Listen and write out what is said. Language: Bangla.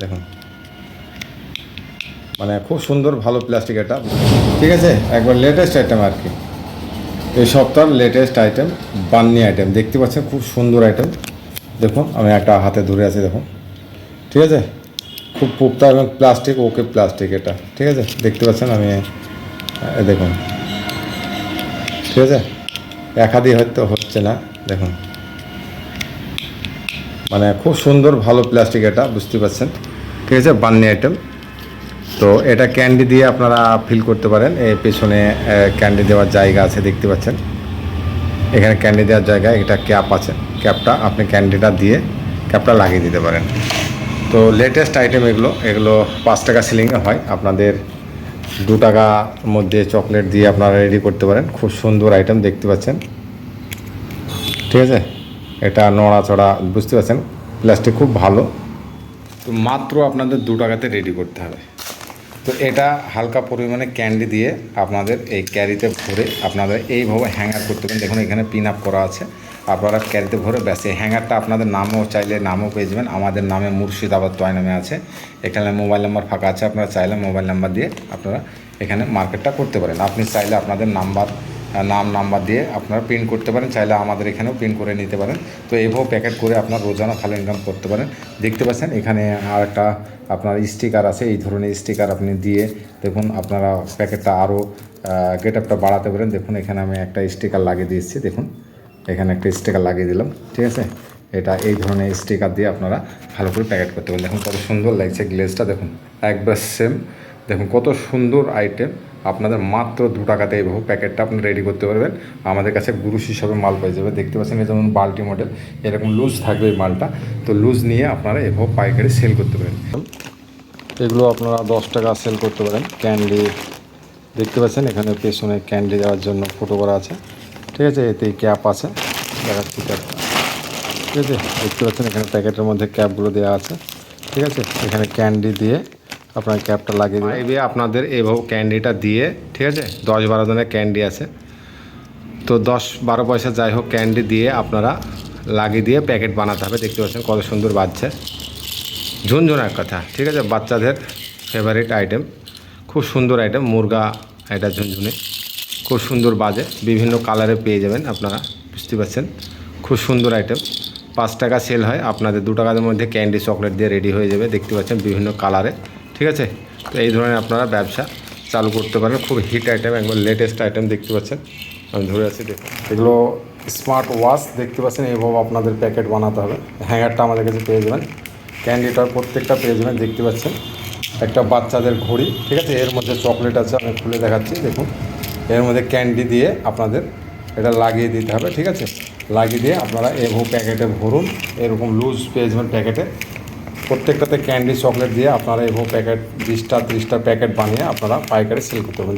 দেখুন। মানে খুব সুন্দর, ভালো প্লাস্টিক এটা। ঠিক আছে? একবার লেটেস্ট আইটেম আর কি। এই সপ্তাহের লেটেস্ট আইটেম বান্নি আইটেম দেখতে পাচ্ছেন, খুব সুন্দর আইটেম দেখুন, আমি একটা হাতে ধরে আছি, দেখুন। ঠিক আছে? খুব পুক্তা এবং প্লাস্টিক ওকে প্লাস্টিক এটা। ঠিক আছে? দেখতে পাচ্ছেন, আমি দেখুন। ঠিক আছে? একাধিক হয়তো হচ্ছে না, দেখুন। মানে খুব সুন্দর, ভালো প্লাস্টিক এটা, বুঝতে পারছেন? ঠিক আছে, বান্নি আইটেম তো এটা ক্যান্ডি দিয়ে আপনারা ফিল করতে পারেন। এই পেছনে ক্যান্ডি দেওয়ার জায়গা আছে, দেখতে পাচ্ছেন। এখানে ক্যান্ডি দেওয়ার জায়গায় এটা ক্যাপ আছে। ক্যাপটা আপনি ক্যান্ডিটা দিয়ে ক্যাপটা লাগিয়ে দিতে পারেন। তো লেটেস্ট আইটেম এগুলো এগুলো পাঁচ টাকা সিলিংয়ে হয়। আপনাদের দু টাকার মধ্যে চকলেট দিয়ে আপনারা রেডি করতে পারেন। খুব সুন্দর আইটেম দেখতে পাচ্ছেন। ঠিক আছে? এটা নড়াচড়া, বুঝতে পারছেন? প্লাস্টিক খুব ভালো। মাত্র আপনাদের দু টাকাতে রেডি করতে হবে। তো এটা হালকা পরিমাণে ক্যান্ডি দিয়ে আপনাদের এই ক্যারিতে ভরে আপনাদের এইভাবে হ্যাঙ্গার করতে পারেন। দেখুন, এখানে পিন আপ করা আছে। আপনারা ক্যারিতে ভরে ব্যাস, এই হ্যাঙ্গারটা আপনাদের নামও চাইলে নামও পেয়ে যাবেন। আমাদের নামে মুর্শিদাবাদ টয় নামে আছে। এখানে মোবাইল নাম্বার ফাঁকা আছে, আপনারা চাইলে মোবাইল নাম্বার দিয়ে আপনারা এখানে মার্কেটটা করতে পারেন। আপনি চাইলে আপনাদের নাম্বার নাম, নাম্বার দিয়ে আপনারা প্রিন্ট করতে পারেন। চাইলে আমাদের এখানেও প্রিন্ট করে নিতে পারেন। তো এইভাবে প্যাকেট করে আপনার রোজানা ভালো ইনকাম করতে পারেন। দেখতে পাচ্ছেন, এখানে আর একটা আপনার স্টিকার আছে। এই ধরনের স্টিকার আপনি দিয়ে দেখুন, আপনারা প্যাকেটটা আরও গেট আপটা বাড়াতে পারেন। দেখুন, এখানে আমি একটা স্টিকার লাগিয়ে দিয়েছি। দেখুন, এখানে একটা স্টিকার লাগিয়ে দিলাম। ঠিক আছে? এটা এই ধরনের স্টিকার দিয়ে আপনারা ভালো করে প্যাকেট করতে পারেন। দেখুন, কত সুন্দর লাগছে গ্লেজটা দেখুন, একবার সেম দেখুন, কত সুন্দর আইটেম আপনাদের মাত্র দু টাকাতে এইভাবে প্যাকেটটা আপনি রেডি করতে পারবেন। আমাদের কাছে গুরুস হিসাবে মাল পেয়ে যাবে। দেখতে পাচ্ছেন এই যেমন বাল্টি মডেল এরকম লুজ থাকবে এই মালটা। তো লুজ নিয়ে আপনারা এভাবে পাইকারি সেল করতে পারেন। এগুলো আপনারা দশ টাকা সেল করতে পারেন। ক্যান্ডি দেখতে পাচ্ছেন এখানে পেছনে ক্যান্ডি দেওয়ার জন্য ফটো করা আছে। ঠিক আছে, এতে ক্যাপ আছে। দেখাচ্ছি ঠিক আছে, দেখতে পাচ্ছেন এখানে প্যাকেটের মধ্যে ক্যাপগুলো দেওয়া আছে। ঠিক আছে, এখানে ক্যান্ডি দিয়ে আপনার ক্যাপটা লাগিয়ে দেবেন এবার আপনাদের এইভাবে ক্যান্ডিটা দিয়ে, ঠিক আছে? দশ বারো ধরনের ক্যান্ডি আছে। তো দশ বারো পয়সা যাই হোক ক্যান্ডি দিয়ে আপনারা লাগিয়ে দিয়ে প্যাকেট বানাতে হবে। দেখতে পাচ্ছেন কত সুন্দর বাজছে। ঝুনঝুন এক কথা, ঠিক আছে? বাচ্চাদের ফেভারিট আইটেম খুব সুন্দর আইটেম মুরগা, এটা ঝুনঝুনে। খুব সুন্দর বাজে। বিভিন্ন কালারে পেয়ে যাবেন আপনারা, বুঝতে পারছেন? খুব সুন্দর আইটেম পাঁচ টাকা সেল হয়। আপনাদের দু টাকার মধ্যে ক্যান্ডি চকলেট দিয়ে রেডি হয়ে যাবে। দেখতে পাচ্ছেন বিভিন্ন কালারে ঠিক আছে? তো এই ধরনের আপনারা ব্যবসা চালু করতে পারেন। খুব হিট আইটেম একবার লেটেস্ট আইটেম দেখতে পাচ্ছেন। আমি ধরে আছি এগুলো স্মার্ট ওয়াচ দেখতে পাচ্ছেন, এইভাবে আপনাদের প্যাকেট বানাতে হবে। হ্যাঙ্গারটা আমাদের কাছে পেয়ে যাবেন। ক্যান্ডিটার প্রত্যেকটা পেয়ে যাবেন, দেখতে পাচ্ছেন। একটা বাচ্চাদের ঘড়ি, ঠিক আছে? এর মধ্যে চকলেট আছে, আমি খুলে দেখাচ্ছি, দেখুন। এর মধ্যে ক্যান্ডি দিয়ে আপনাদের এটা লাগিয়ে দিতে হবে, ঠিক আছে? লাগিয়ে দিয়ে আপনারা এভাবে প্যাকেটে ভরুন। এরকম লুজ পেয়ে যাবেন প্যাকেটে প্রত্যেকটাতে ক্যান্ডি চকলেট দিয়ে আপনারা এবং প্যাকেট বিশটা, ত্রিশটা প্যাকেট বানিয়ে আপনারা পাইকারি সেল করতে পারবেন।